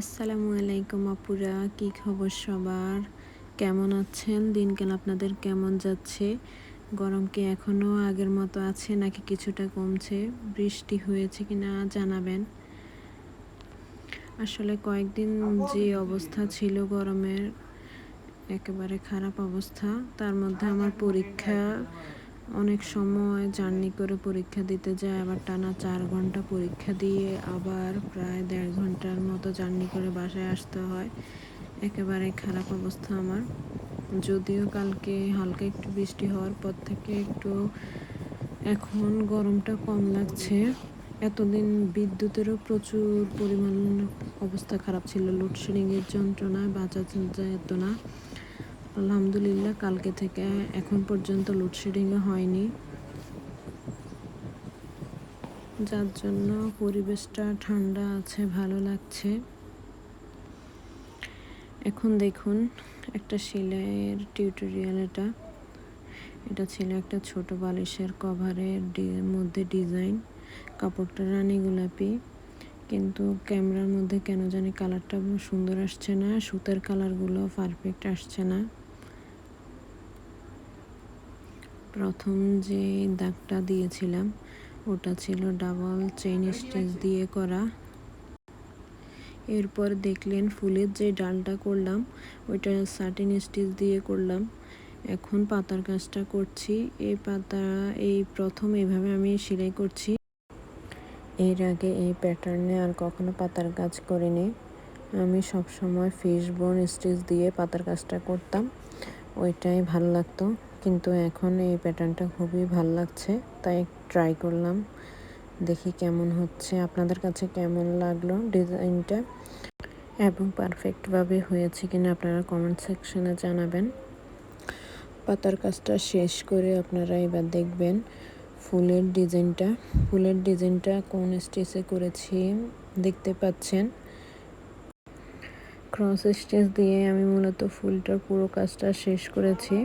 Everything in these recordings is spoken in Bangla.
আসসালামু আলাইকুম আপুরা, কি খবর সবার? কেমন আছেন? দিনকাল আপনাদের কেমন যাচ্ছে? গরম কি এখনও আগের মতো আছে নাকি কিছুটা কমছে? বৃষ্টি হয়েছে কিনা জানাবেন। আসলে কয়েকদিন যে অবস্থা ছিল গরমের, একেবারে খারাপ অবস্থা। তার মধ্যে আমার পরীক্ষা অনেক সময় জার্নি করে পরীক্ষা দিতে যায়, আবার টানা চার ঘণ্টা পরীক্ষা দিয়ে আবার প্রায় দেড় ঘণ্টার মতো জার্নি করে বাসায় আসতে হয়। একেবারে খারাপ অবস্থা আমার। যদিও কালকে হালকা একটু বৃষ্টি হওয়ার পর থেকে একটু এখন গরমটা কম লাগছে। এতদিন বিদ্যুতেরও প্রচুর পরিমাণ অবস্থা খারাপ ছিল, লোডশেডিংয়ের যন্ত্রণায় বাঁচা যেত না। আলহামদুলিল্লাহ, কালকে থেকে এখন পর্যন্ত লোডশেডিংও হয়নি। যার জন্য পরিবেশটা ঠান্ডা আছে, ভালো লাগছে। এখন দেখুন, একটা সেলাইয়ের টিউটোরিয়াল এটা। এটা ছিল একটা ছোট বালিশের কভারের মধ্যে ডিজাইন কাপড়টা রানী গোলাপি। কিন্তু ক্যামেরার মধ্যে কেন জানি কালারটা সুন্দর আসছে না, সুতার কালারগুলো পারফেক্ট আসছে না। প্রথম যে দাগটা দিয়েছিলাম, ওটা ছিল ডাবল চেইন স্টিচ দিয়ে করা। এরপর দেখলেন ফুলের যে ডালটা করলাম, ওইটা সাটিন স্টিচ দিয়ে করলাম। এখন পাতার কাজটা করছি। এই পাতা, এই প্রথম এভাবে আমি সেলাই করছি। এর আগে এই প্যাটার্নে আর কখনো পাতার কাজ করিনি। আমি সব সময় ফিশ বোন স্টিচ দিয়ে পাতার কাজটা করতাম। ওইটাই ভালো লাগতো। কিন্তু এখন এই প্যাটার্নটা খুবই ভালো লাগছে, তাই ট্রাই করলাম, দেখি কেমন হচ্ছে, আপনাদের কাছে কেমন লাগল ডিজাইনটা এবং পারফেক্টভাবে হয়েছে কিনা আপনারা কমেন্ট সেকশনে জানাবেন। পাতার কাজটা শেষ করে আপনারা এবার দেখবেন ফুলের ডিজাইনটা ফুলের ডিজাইনটা কোন স্টেজে করেছি দেখতে পাচ্ছেন। ক্রস স্টেজ দিয়ে আমি মূলত ফুলটার পুরো কাজটা শেষ করেছি।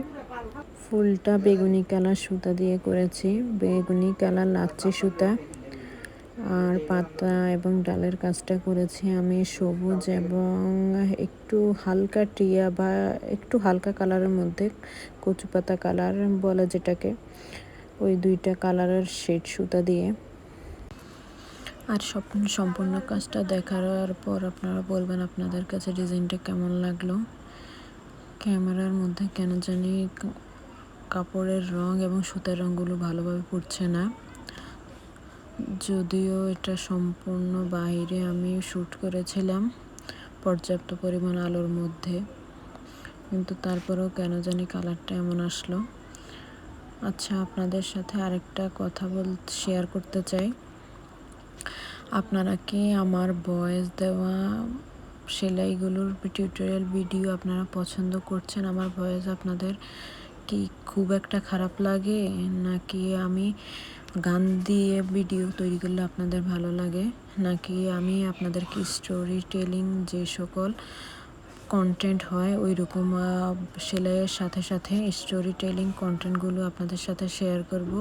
ফুলটা বেগুনি কালার সুতা দিয়ে করেছি। বেগুনি কালার লাচ্ছি সুতা। আর পাতা এবং ডালের কাজটা করেছি আমি সবুজ এবং একটু হালকা টিয়া বা একটু হালকা কালারের মধ্যে কচু পাতা কালার বলে যেটাকে, ওই দুইটা কালারের শেড সুতা দিয়ে। আর স্বপ্ন সম্পূর্ণ কাজটা দেখার পর আপনারা বলবেন আপনাদের কাছে ডিজাইনটা কেমন লাগল? ক্যামেরার মধ্যে কেন জানি কাপড়ের রং এবং সুতার রঙগুলো ভালোভাবে পড়ছে না। যদিও এটা সম্পূর্ণ বাইরে আমি শ্যুট করেছিলাম পর্যাপ্ত পরিমাণ আলোর মধ্যে। কিন্তু তারপরেও কেন জানি কালারটা এমন আসলো। আচ্ছা আপনাদের সাথে আরেকটা কথা বল শেয়ার করতে চাই। আপনারা কি আমার বয়েস দেওয়া সেলাইগুলোর টিউটোরিয়াল ভিডিও আপনারা পছন্দ করছেন? আমার ভয়েস আপনাদের কি খুব একটা খারাপ লাগে, নাকি আমি গান দিয়ে ভিডিও তৈরি করলে আপনাদের ভালো লাগে, নাকি আমি আপনাদের কি স্টোরি টেলিং যে সকল কন্টেন্ট হয় ওই রকম সেলাইয়ের সাথে সাথে স্টোরি টেলিং কন্টেন্টগুলো আপনাদের সাথে শেয়ার করব।